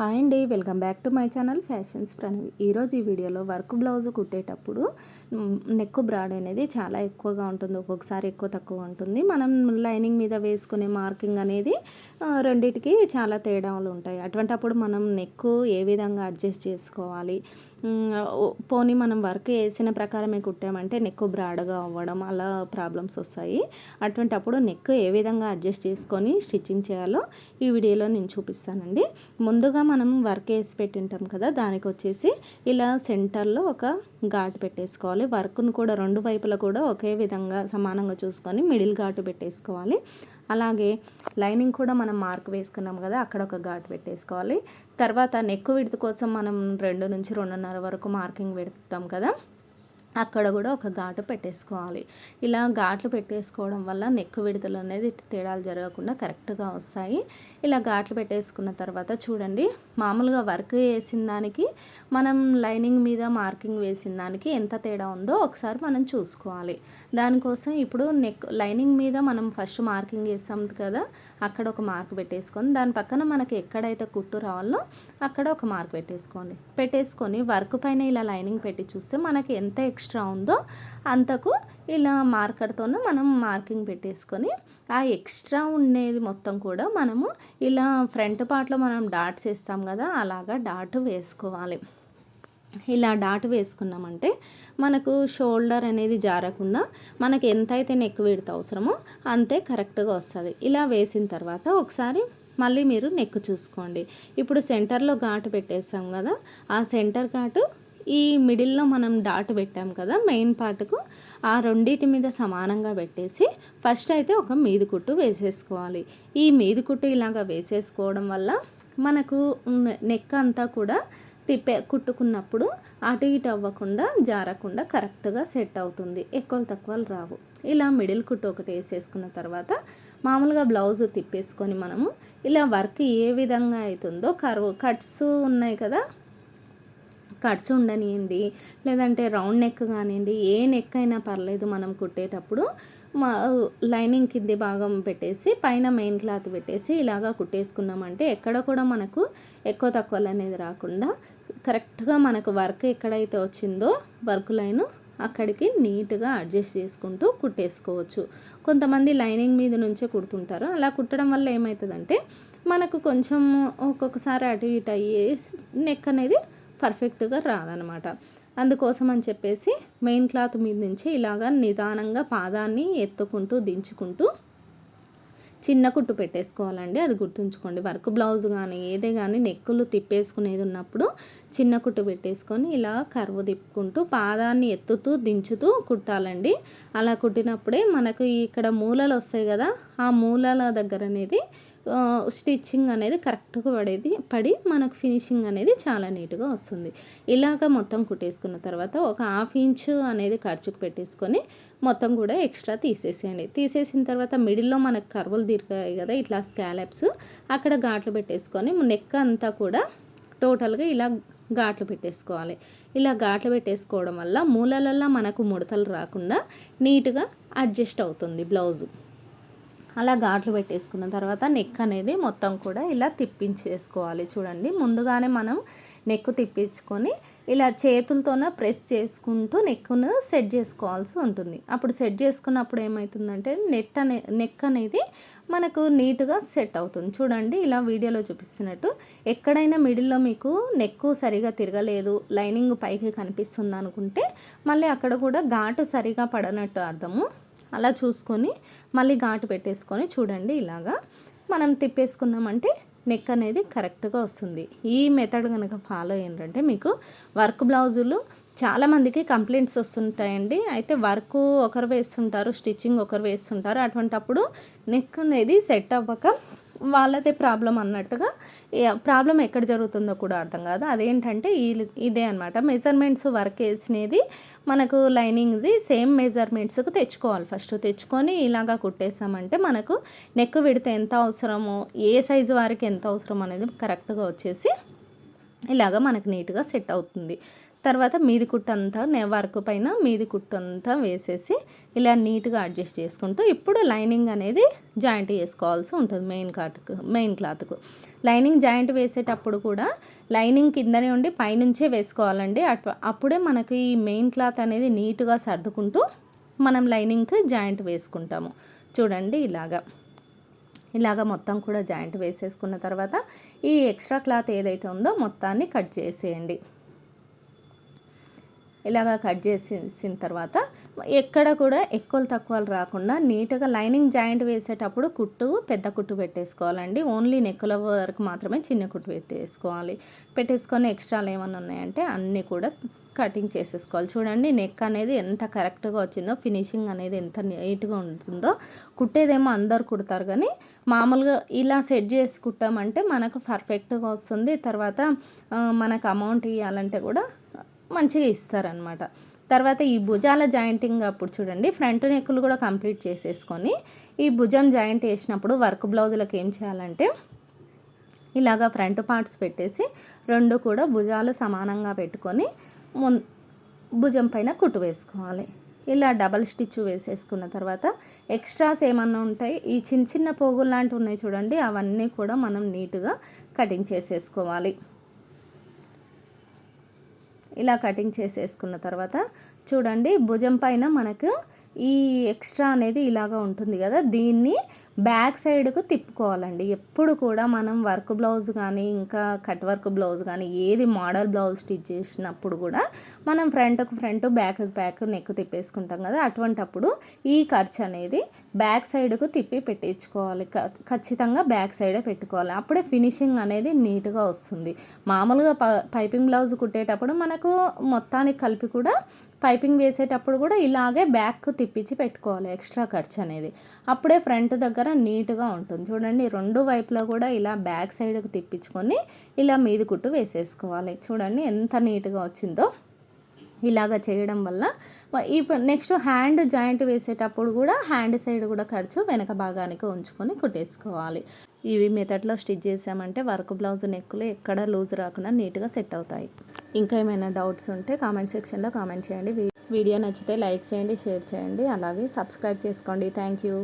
Hi అండి welcome back to my channel fashions Pranavi. ఈరోజు ఈ వీడియోలో వర్క్ బ్లౌజ్ కుట్టేటప్పుడు నెక్ బ్రాడ్ అనేది చాలా ఎక్కువగా ఉంటుంది ఒక్కొక్కసారి ఎక్కువ తక్కువ ఉంటుంది. మనం లైనింగ్ మీద వేసుకునే మార్కింగ్ అనేది రెండింటికి చాలా తేడాలు ఉంటాయి. అటువంటి అప్పుడు మనం నెక్ ఏ విధంగా అడ్జస్ట్ చేసుకోవాలి పోనీ మనం వర్క్ వేసిన ప్రకారమే కుట్టామంటే నెక్ బ్రాడ్గా అవ్వడం అలా ప్రాబ్లమ్స్ వస్తాయి. అటువంటి అప్పుడు నెక్ ఏ విధంగా అడ్జస్ట్ చేసుకొని స్టిచ్చింగ్ చేయాలో ఈ వీడియోలో నేను చూపిస్తానండి. ముందుగా మనం వర్క్ వేసి పెట్టింటాం కదా దానికి వచ్చేసి ఇలా సెంటర్లో ఒక ఘాటు పెట్టేసుకోవాలి. వర్క్ను కూడా రెండు వైపులా కూడా ఒకే విధంగా సమానంగా చూసుకొని మిడిల్ ఘాటు పెట్టేసుకోవాలి. అలాగే లైనింగ్ కూడా మనం మార్క్ వేసుకున్నాం కదా అక్కడ ఒక ఘాట్ పెట్టేసుకోవాలి. తర్వాత నెక్ విడత కోసం మనం రెండు నుంచి రెండున్నర వరకు మార్కింగ్ పెడతాం కదా. అక్కడ కూడా ఒక ఘాటు పెట్టేసుకోవాలి. ఇలా ఘాట్లు పెట్టేసుకోవడం వల్ల నెక్కు విడుదల అనేది తేడాలు జరగకుండా కరెక్ట్గా వస్తాయి. ఇలా ఘాట్లు పెట్టేసుకున్న తర్వాత చూడండి మామూలుగా వర్క్ వేసిన దానికి మనం లైనింగ్ మీద మార్కింగ్ వేసిన దానికి ఎంత తేడా ఉందో ఒకసారి మనం చూసుకోవాలి. దానికోసం ఇప్పుడు నెక్ లైనింగ్ మీద మనం ఫస్ట్ మార్కింగ్ వేసాం కదా అక్కడ ఒక మార్క్ పెట్టేసుకొని దాని పక్కన మనకి ఎక్కడైతే కుట్టు రావాలో అక్కడ ఒక మార్క్ పెట్టేసుకోండి. పెట్టేసుకొని వర్క్ పైన ఇలా లైనింగ్ పెట్టి చూస్తే మనకి ఎంత ఎక్స్ట్రా ఉందో అంతకు ఇలా మార్కర్తోనే మనం మార్కింగ్ పెట్టేసుకొని ఆ ఎక్స్ట్రా ఉండేది మొత్తం కూడా మనము ఇలా ఫ్రంట్ పార్ట్లో మనం డాట్స్ వేస్తాం కదా అలాగా డాట్ వేసుకోవాలి. ఇలా డాట్ వేసుకున్నామంటే మనకు షోల్డర్ అనేది జారకుండా మనకి ఎంతైతే నెక్ విడత అవసరమో అంతే కరెక్ట్గా వస్తుంది. ఇలా వేసిన తర్వాత ఒకసారి మళ్ళీ మీరు నెక్ చూసుకోండి. ఇప్పుడు సెంటర్లో ఘాటు పెట్టేసాం కదా ఆ సెంటర్ ఘాటు ఈ మిడిల్లో మనం డాట్ పెట్టాం కదా మెయిన్ పార్ట్కు ఆ రెండింటి మీద సమానంగా పెట్టేసి ఫస్ట్ అయితే ఒక మీది కుట్టు వేసేసుకోవాలి. ఈ మీది కుట్టు ఇలాగా వేసేసుకోవడం వల్ల మనకు నెక్ అంతా కూడా తిప్పే కుట్టుకున్నప్పుడు అటు ఇటు అవ్వకుండా జారకుండా కరెక్ట్గా సెట్ అవుతుంది. ఎక్కువ తక్కువలు రావు. ఇలా మిడిల్ కుట్టు ఒకటి వేసేసుకున్న తర్వాత మామూలుగా బ్లౌజ్ తిప్పేసుకొని మనము ఇలా వర్క్ ఏ విధంగా అవుతుందో కర్వ్ కట్స్ ఉన్నాయి కదా కట్స్ ఉండనియండి లేదంటే రౌండ్ నెక్ కానివ్వండి ఏ నెక్ అయినా పర్లేదు మనం కుట్టేటప్పుడు మా లైనింగ్ కింది భాగం పెట్టేసి పైన మెయిన్ క్లాత్ పెట్టేసి ఇలాగా కుట్టేసుకున్నామంటే ఎక్కడ కూడా మనకు ఎక్కువ తక్కువలు అనేది రాకుండా కరెక్ట్గా మనకు వర్క్ ఎక్కడైతే వచ్చిందో వర్క్ లైన్ అక్కడికి నీట్గా అడ్జస్ట్ చేసుకుంటూ కుట్టేసుకోవచ్చు. కొంతమంది లైనింగ్ మీద నుంచే కుడుతుంటారు. అలా కుట్టడం వల్ల ఏమవుతుందంటే మనకు కొంచెం ఒక్కొక్కసారి అటు ఇటు అయ్యే నెక్ అనేది పర్ఫెక్ట్గా రాదనమాట. అందుకోసం అని చెప్పేసి మెయిన్ క్లాత్ మీద నుంచి ఇలాగా నిదానంగా పాదాన్ని ఎత్తుకుంటూ దించుకుంటూ చిన్న కుట్టు పెట్టేసుకోవాలండి. అది గుర్తుంచుకోండి. వర్క్ బ్లౌజ్ కానీ ఏదే కానీ నెక్కులు తిప్పేసుకునేది ఉన్నప్పుడు చిన్న కుట్టు పెట్టేసుకొని ఇలా కరువు తిప్పుకుంటూ పాదాన్ని ఎత్తుతూ దించుతూ కుట్టాలండి. అలా కుట్టినప్పుడే మనకు ఇక్కడ మూలలు వస్తాయి కదా ఆ మూలల దగ్గర అనేది స్టిచ్చింగ్ అనేది కరెక్ట్గా పడేది పడి మనకు ఫినిషింగ్ అనేది చాలా నీట్గా వస్తుంది. ఇలాగ మొత్తం కుట్టేసుకున్న తర్వాత ఒక హాఫ్ ఇంచ్ అనేది ఖర్చుకు పెట్టేసుకొని మొత్తం కూడా ఎక్స్ట్రా తీసేసేయండి. తీసేసిన తర్వాత మిడిల్లో మనకు కర్వలు తిరిగాయి కదా ఇట్లా స్కాలప్స్ అక్కడ ఘాట్లు పెట్టేసుకొని నెక్ అంతా కూడా టోటల్గా ఇలా ఘాట్లు పెట్టేసుకోవాలి. ఇలా ఘాట్లు పెట్టేసుకోవడం వల్ల మూలలల్లో మనకు ముడతలు రాకుండా నీట్గా అడ్జస్ట్ అవుతుంది బ్లౌజు. అలా ఘాట్లు పెట్టేసుకున్న తర్వాత నెక్ అనేది మొత్తం కూడా ఇలా తిప్పించేసుకోవాలి. చూడండి ముందుగానే మనం నెక్ తిప్పించుకొని ఇలా చేతులతోన ప్రెస్ చేసుకుంటూ నెక్ను సెట్ చేసుకోవాల్సి ఉంటుంది. అప్పుడు సెట్ చేసుకున్నప్పుడు ఏమవుతుందంటే నెట్ అనే నెక్ అనేది మనకు నీట్గా సెట్ అవుతుంది. చూడండి ఇలా వీడియోలో చూపిస్తున్నట్టు ఎక్కడైనా మిడిల్లో మీకు నెక్ సరిగా తిరగలేదు లైనింగ్ పైకి కనిపిస్తుంది అనుకుంటే మళ్ళీ అక్కడ కూడా ఘాటు సరిగా పడనట్టు అర్థము. అలా చూసుకొని మళ్ళీ ఘాటు పెట్టేసుకొని చూడండి ఇలాగా. మనం తిప్పేసుకున్నామంటే నెక్ అనేది కరెక్ట్గా వస్తుంది. ఈ మెథడ్ కనుక ఫాలో ఏంటంటే మీకు వర్క్ బ్లౌజులు చాలామందికి కంప్లైంట్స్ వస్తుంటాయండి. అయితే వర్క్ ఒకరు వేస్తుంటారు స్టిచ్చింగ్ ఒకరు వేస్తుంటారు. అటువంటప్పుడు నెక్ అనేది సెట్ అవ్వక వాళ్ళదే ప్రాబ్లం అన్నట్టుగా ప్రాబ్లం ఎక్కడ జరుగుతుందో కూడా అర్థం కాదు. అదేంటంటే ఇదే అనమాట మెజర్మెంట్స్ వర్క్ వేసినది మనకు లైనింగ్ది సేమ్ మెజర్మెంట్స్కి తెచ్చుకోవాలి. ఫస్ట్ తెచ్చుకొని ఇలాగా కుట్టేసామంటే మనకు నెక్ విడితే ఎంత అవసరమో ఏ సైజు వారికి ఎంత అవసరం అనేది కరెక్ట్గా వచ్చేసి ఇలాగ మనకు నీట్గా సెట్ అవుతుంది. తర్వాత మీది కుట్టు అంతా వర్క్ పైన మీది కుట్టు అంతా వేసేసి ఇలా నీట్గా అడ్జస్ట్ చేసుకుంటూ ఇప్పుడు లైనింగ్ అనేది జాయింట్ చేసుకోవాల్సి ఉంటుంది మెయిన్ కాట్కు మెయిన్ క్లాత్కు. లైనింగ్ జాయింట్ వేసేటప్పుడు కూడా లైనింగ్ కిందనే ఉండి పైనుంచే వేసుకోవాలండి. అట్ అప్పుడే మనకి ఈ మెయిన్ క్లాత్ అనేది నీట్గా సర్దుకుంటూ మనం లైనింగ్కి జాయింట్ వేసుకుంటాము. చూడండి ఇలాగా. ఇలాగ మొత్తం కూడా జాయింట్ వేసేసుకున్న తర్వాత ఈ ఎక్స్ట్రా క్లాత్ ఏదైతే ఉందో మొత్తాన్ని కట్ చేసేయండి. ఇలాగా కట్ చేసేసిన తర్వాత ఎక్కడ కూడా ఎక్కువలు తక్కువలు రాకుండా నీట్గా లైనింగ్ జాయింట్ వేసేటప్పుడు కుట్టు పెద్ద కుట్టు పెట్టేసుకోవాలండి. ఓన్లీ నెక్కుల వరకు మాత్రమే చిన్న కుట్టు పెట్టేసుకోవాలి. పెట్టేసుకొని ఎక్స్ట్రాలు ఏమైనా ఉన్నాయంటే అన్నీ కూడా కటింగ్ చేసేసుకోవాలి. చూడండి నెక్ అనేది ఎంత కరెక్ట్గా వచ్చిందో ఫినిషింగ్ అనేది ఎంత నీట్గా ఉంటుందో. కుట్టేదేమో అందరు కుడతారు కానీ మామూలుగా ఇలా సెట్ చేసి కుట్టామంటే మనకు పర్ఫెక్ట్గా వస్తుంది. తర్వాత మనకు అమౌంట్ ఇవ్వాలంటే కూడా మంచిగా ఇస్తారనమాట తర్వాత ఈ భుజాల జాయింటింగ్ అప్పుడు చూడండి ఫ్రంట్ నెక్కులు కూడా కంప్లీట్ చేసేసుకొని ఈ భుజం జాయింట్ వేసినప్పుడు వర్క్ బ్లౌజులకు ఏం చేయాలంటే ఇలాగా ఫ్రంట్ పార్ట్స్ పెట్టేసి రెండు కూడా భుజాలు సమానంగా పెట్టుకొని మున్ భుజం పైన కుట్టు వేసుకోవాలి. ఇలా డబల్ స్టిచ్ వేసేసుకున్న తర్వాత ఎక్స్ట్రాస్ ఏమన్నా ఉంటాయి ఈ చిన్న చిన్న పోగులు లాంటివి ఉన్నాయి చూడండి అవన్నీ కూడా మనం నీట్గా కటింగ్ చేసేసుకోవాలి. ఇలా కటింగ్ చేసేసుకున్న తర్వాత చూడండి భుజం పైన మనకు ఈ ఎక్స్ట్రా అనేది ఇలాగా ఉంటుంది కదా. దీన్ని బ్యాక్ సైడ్కు తిప్పుకోవాలండి. ఎప్పుడు కూడా మనం వర్క్ బ్లౌజ్ కానీ ఇంకా కట్ వర్క్ బ్లౌజ్ కానీ ఏది మోడల్ బ్లౌజ్ స్టిచ్ చేసినప్పుడు కూడా మనం ఫ్రంట్కు ఫ్రంట్ బ్యాక్ బ్యాక్ నెక్ తిప్పేసుకుంటాం కదా. అటువంటప్పుడు ఈ ఖర్చు అనేది బ్యాక్ సైడ్కు తిప్పి పెట్టించుకోవాలి. ఖచ్చితంగా బ్యాక్ సైడే పెట్టుకోవాలి. అప్పుడే ఫినిషింగ్ అనేది నీట్గా వస్తుంది. మామూలుగా పైపింగ్ బ్లౌజ్ కుట్టేటప్పుడు మనకు మొత్తానికి కలిపి కూడా పైపింగ్ వేసేటప్పుడు కూడా ఇలాగే బ్యాక్ తిప్పించి పెట్టుకోవాలి ఎక్స్ట్రా ఖర్చు అనేది. అప్పుడే ఫ్రంట్ దగ్గర నీట్గా ఉంటుంది. చూడండి రెండు వైపులా కూడా ఇలా బ్యాక్ సైడ్కి తిప్పించుకొని ఇలా మీది కుట్టు వేసేసుకోవాలి. చూడండి ఎంత నీట్గా వచ్చిందో. ఇలాగ చేయడం వల్ల ఇప్పుడు నెక్స్ట్ హ్యాండ్ జాయింట్ వేసేటప్పుడు కూడా హ్యాండ్ సైడ్ కూడా ఖర్చు వెనక భాగానికి ఉంచుకొని కుట్టేసుకోవాలి. ఇవి మెథడ్లో స్టిచ్ చేసామంటే వర్క్ బ్లౌజ్ నెక్కులు ఎక్కడ లూజ్ రాకుండా నీట్గా సెట్ అవుతాయి. ఇంకా ఏమైనా డౌట్స్ ఉంటే కామెంట్ సెక్షన్లో కామెంట్ చేయండి. వీడియో నచ్చితే లైక్ చేయండి షేర్ చేయండి. అలాగే సబ్స్క్రైబ్ చేసుకోండి. Thank you.